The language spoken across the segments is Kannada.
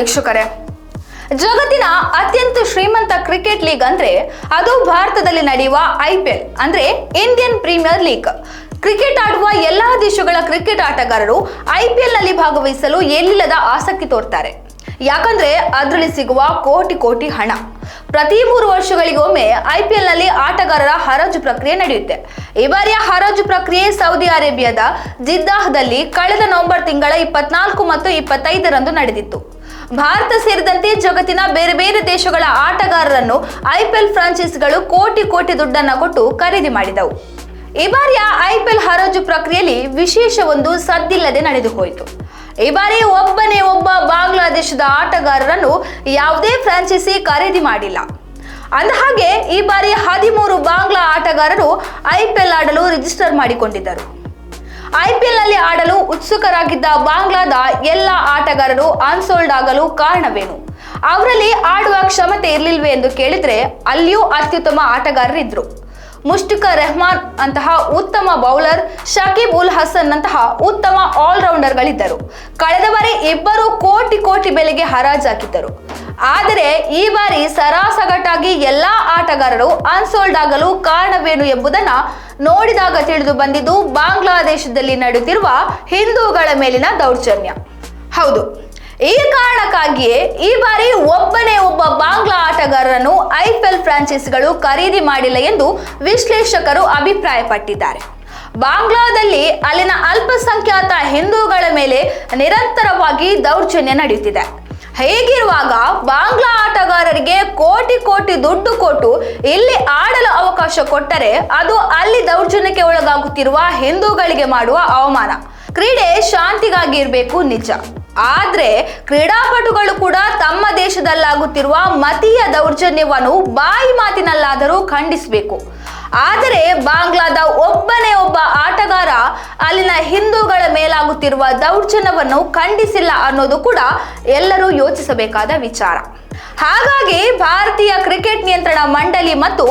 ವೀಕ್ಷಕರೇ, ಜಗತ್ತಿನ ಅತ್ಯಂತ ಶ್ರೀಮಂತ ಕ್ರಿಕೆಟ್ ಲೀಗ್ ಅಂದ್ರೆ ಅದು ಭಾರತದಲ್ಲಿ ನಡೆಯುವ ಐಪಿಎಲ್ ಅಂದ್ರೆ ಇಂಡಿಯನ್ ಪ್ರೀಮಿಯರ್ ಲೀಗ್. ಕ್ರಿಕೆಟ್ ಆಡುವ ಎಲ್ಲಾ ದೇಶಗಳ ಕ್ರಿಕೆಟ್ ಆಟಗಾರರು ಐಪಿಎಲ್ನಲ್ಲಿ ಭಾಗವಹಿಸಲು ಎಲ್ಲಿಲ್ಲದ ಆಸಕ್ತಿ ತೋರ್ತಾರೆ. ಯಾಕಂದ್ರೆ ಅದರಲ್ಲಿ ಸಿಗುವ ಕೋಟಿ ಕೋಟಿ ಹಣ. ಪ್ರತಿ ಮೂರು ವರ್ಷಗಳಿಗೊಮ್ಮೆ ಐಪಿಎಲ್ನಲ್ಲಿ ಆಟಗಾರರ ಹರಾಜು ಪ್ರಕ್ರಿಯೆ ನಡೆಯುತ್ತೆ. ಈ ಬಾರಿಯ ಹರಾಜು ಪ್ರಕ್ರಿಯೆ ಸೌದಿ ಅರೇಬಿಯಾದ ಜಿದ್ದಾಹದಲ್ಲಿ ಕಳೆದ ನವೆಂಬರ್ ತಿಂಗಳ ಇಪ್ಪತ್ನಾಲ್ಕು ಮತ್ತು ಇಪ್ಪತ್ತೈದರಂದು ನಡೆದಿತ್ತು. ಭಾರತ ಸೇರಿದಂತೆ ಜಗತ್ತಿನ ಬೇರೆ ಬೇರೆ ದೇಶಗಳ ಆಟಗಾರರನ್ನು ಐಪಿಎಲ್ ಫ್ರಾಂಚೈಸ್ಗಳು ಕೋಟಿ ಕೋಟಿ ದುಡ್ಡನ್ನ ಕೊಟ್ಟು ಖರೀದಿ ಮಾಡಿದವು. ಈ ಬಾರಿಯ ಐಪಿಎಲ್ ಹರಾಜು ಪ್ರಕ್ರಿಯೆಯಲ್ಲಿ ವಿಶೇಷ ಒಂದು ಸದ್ದಿಲ್ಲದೆ ನಡೆದು ಹೋಯಿತು ಈ ಬಾರಿ ಒಬ್ಬನೇ ಒಬ್ಬ ಬಾಂಗ್ಲಾದೇಶದ ಆಟಗಾರರನ್ನು ಯಾವುದೇ ಫ್ರಾಂಚೈಸಿ ಖರೀದಿ ಮಾಡಿಲ್ಲ. ಅಂದಹಾಗೆ ಈ ಬಾರಿ ಹದಿಮೂರು ಬಾಂಗ್ಲಾ ಆಟಗಾರರು ಐಪಿಎಲ್ ಆಡಲು ರಿಜಿಸ್ಟರ್ ಮಾಡಿಕೊಂಡಿದ್ದರು. ಐಪಿಎಲ್ನಲ್ಲಿ ಆಡಲು ಉತ್ಸುಕರಾಗಿದ್ದ ಬಾಂಗ್ಲಾದ ಎಲ್ಲ ಆಟಗಾರರು ಅನ್ಸೋಲ್ಡ್ ಆಗಲು ಕಾರಣವೇನು? ಅವರಲ್ಲಿ ಆಡುವ ಕ್ಷಮತೆ ಇರಲಿಲ್ವೇ ಎಂದು ಕೇಳಿದ್ರೆ ಅಲ್ಲಿಯೂ ಅತ್ಯುತ್ತಮ ಆಟಗಾರರಿದ್ರು. ಮುಷ್ಟಿಕ ರೆಹಮಾನ್ ಅಂತಹ ಉತ್ತಮ ಬೌಲರ್, ಶಕೀಬ್ ಉಲ್ ಹಸನ್ ನಂತಹ ಉತ್ತಮ ಆಲ್ರೌಂಡರ್ಗಳಿದ್ದರು. ಕಳೆದ ಬಾರಿ ಇಬ್ಬರು ಕೋಟಿ ಕೋಟಿ ಬೆಲೆಗೆ ಹರಾಜಾಕಿದ್ದರು ಆದರೆ ಈ ಬಾರಿ ಸರಾಸಗಟಾಗಿ ಎಲ್ಲಾ ಆಟಗಾರರು ಅನ್ಸೋಲ್ಡ್ ಆಗಲು ಕಾರಣವೇನು ಎಂಬುದನ್ನ ನೋಡಿದಾಗ ತಿಳಿದು ಬಂದಿದ್ದು ಬಾಂಗ್ಲಾದೇಶದಲ್ಲಿ ನಡೆಯುತ್ತಿರುವ ಹಿಂದೂಗಳ ಮೇಲಿನ ದೌರ್ಜನ್ಯ. ಹೌದು, ಈ ಕಾರಣಕ್ಕಾಗಿಯೇ ಈ ಬಾರಿ ಒಬ್ಬನೇ ಒಬ್ಬ ಬಾಂಗ್ಲಾ ಆಟಗಾರರನ್ನು ಐಪಿಎಲ್ ಫ್ರಾಂಚೈಸಿಗಳು ಖರೀದಿ ಮಾಡಿಲ್ಲ ಎಂದು ವಿಶ್ಲೇಷಕರು ಅಭಿಪ್ರಾಯಪಟ್ಟಿದ್ದಾರೆ. ಬಾಂಗ್ಲಾದಲ್ಲಿ ಅಲ್ಲಿನ ಅಲ್ಪಸಂಖ್ಯಾತ ಹಿಂದೂಗಳ ಮೇಲೆ ನಿರಂತರವಾಗಿ ದೌರ್ಜನ್ಯ ನಡೆಯುತ್ತಿದೆ. ಹೇಗಿರುವಾಗ ಬಾಂಗ್ಲಾ ಆಟಗಾರರಿಗೆ ಕೋಟಿ ಕೋಟಿ ದುಡ್ಡು ಕೊಟ್ಟು ಇಲ್ಲಿ ಆಡಲು ಅವಕಾಶ ಕೊಟ್ಟರೆ ಅದು ಅಲ್ಲಿ ದೌರ್ಜನ್ಯಕ್ಕೆ ಒಳಗಾಗುತ್ತಿರುವ ಹಿಂದೂಗಳಿಗೆ ಮಾಡುವ ಅವಮಾನ. ಕ್ರೀಡೆ ಶಾಂತಿಗಾಗಿ ಇರಬೇಕು ನಿಜ. ಆದ್ರೆ ಕ್ರೀಡಾಪಟುಗಳು ಕೂಡ ತಮ್ಮ ದೇಶದಲ್ಲಾಗುತ್ತಿರುವ ಮತೀಯ ದೌರ್ಜನ್ಯವನ್ನು ಬಾಯಿ ಮಾತಿನಲ್ಲಾದರೂ ಖಂಡಿಸಬೇಕು. ಆದರೆ ಬಾಂಗ್ಲಾದ ಒಬ್ಬನೇ ಒಬ್ಬ ಆಟಗಾರ ಅಲ್ಲಿನ ಹಿಂದೂಗಳ ಮೇಲಾಗುತ್ತಿರುವ ದೌರ್ಜನ್ಯವನ್ನು ಖಂಡಿಸಿಲ್ಲ ಅನ್ನೋದು ಕೂಡ ಎಲ್ಲರೂ ಯೋಚಿಸಬೇಕಾದ ವಿಚಾರ. ಹಾಗಾಗಿ ಭಾರತೀಯ ಕ್ರಿಕೆಟ್ ನಿಯಂತ್ರಣ ಮಂಡಳಿ ಮತ್ತು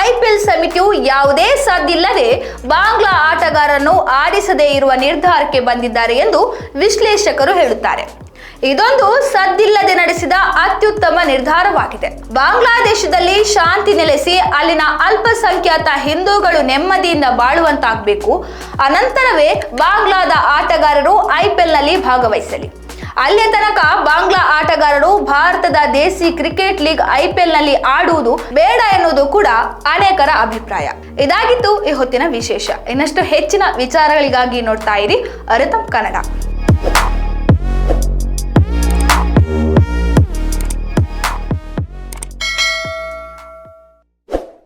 ಐಪಿಎಲ್ ಸಮಿತಿಯು ಯಾವುದೇ ಸದ್ದಿಲ್ಲದೆ ಬಾಂಗ್ಲಾ ಆಟಗಾರರನ್ನು ಆಡಿಸದೇ ಇರುವ ನಿರ್ಧಾರಕ್ಕೆ ಬಂದಿದ್ದಾರೆ ಎಂದು ವಿಶ್ಲೇಷಕರು ಹೇಳುತ್ತಾರೆ. ಇದೊಂದು ಸದ್ದಿಲ್ಲದೆ ನಡೆಸಿದ ಅತ್ಯುತ್ತಮ ನಿರ್ಧಾರವಾಗಿದೆ. ಬಾಂಗ್ಲಾದೇಶದಲ್ಲಿ ಶಾಂತಿ ನೆಲೆಸಿ ಅಲ್ಲಿನ ಅಲ್ಪಸಂಖ್ಯಾತ ಹಿಂದೂಗಳು ನೆಮ್ಮದಿಯಿಂದ ಬಾಳುವಂತಾಗಬೇಕು. ಅನಂತರವೇ ಬಾಂಗ್ಲಾದ ಆಟಗಾರರು ಐಪಿಎಲ್ನಲ್ಲಿ ಭಾಗವಹಿಸಲಿ. ಅಲ್ಲಿಯ ತನಕ ಬಾಂಗ್ಲಾ ಆಟಗಾರರು ಭಾರತದ ದೇಸಿ ಕ್ರಿಕೆಟ್ ಲೀಗ್ ಐಪಿಎಲ್ನಲ್ಲಿ ಆಡುವುದು ಬೇಡ ಎನ್ನುವುದು ಕೂಡ ಅನೇಕರ ಅಭಿಪ್ರಾಯ. ಇದಾಗಿತ್ತು ಈ ಹೊತ್ತಿನ ವಿಶೇಷ. ಇನ್ನಷ್ಟು ಹೆಚ್ಚಿನ ವಿಚಾರಗಳಿಗಾಗಿ ನೋಡ್ತಾ ಇರಿ ಅರಿತಂ ಕನ್ನಡ.